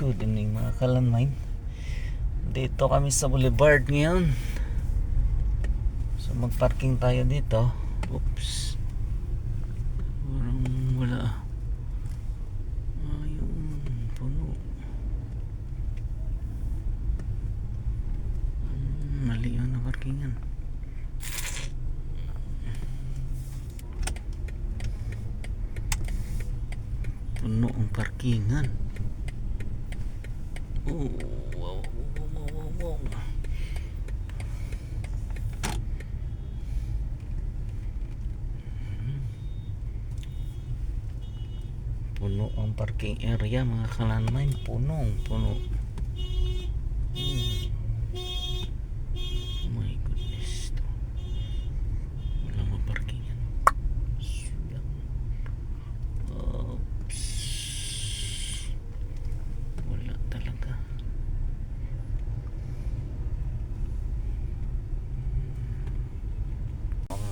Good evening mga kalanmain. Dito kami sa Boulevard ngayon. So magparking tayo dito. Oops. Parang wala. Ayun, puno. Hmm, Mali yun na parkingan. Puno ang parkingan. Puno ang parking area mga kalanmain. Puno, puno.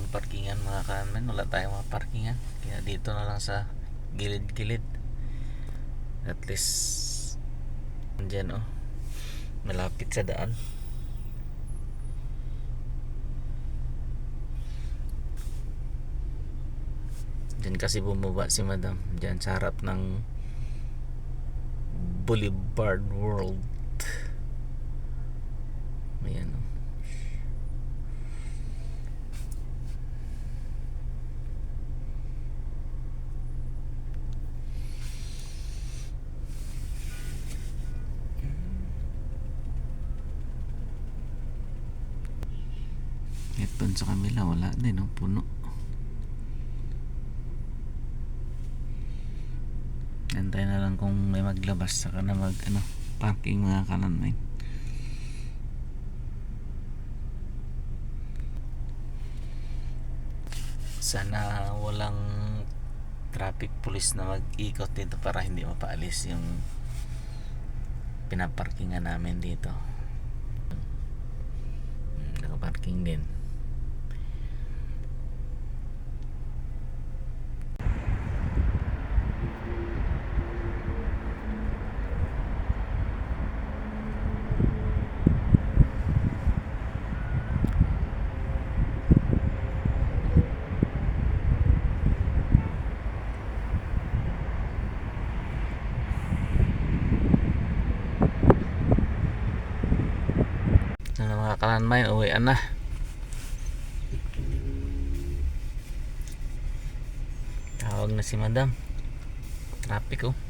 Ang parkingan mga kanan, wala tayong mga parkingan. Kaya dito na lang sa gilid-gilid. At least dyan oh. Malapit sa daan. Diyan kasi bumaba si madam. Diyan sa harap ng Boulevard World. Ayan oh. Dun sa kamila, wala din, no? puno. Antay na lang kung may maglabas saka na mag ano, parking mga kanan may. Sana walang traffic police na mag-ikot dito para hindi mapaalis yung pinaparkingan namin dito. Hmm, Nakaparking din. Mga kalanmay, uwian na. Tawag na si madam. Traffic oh.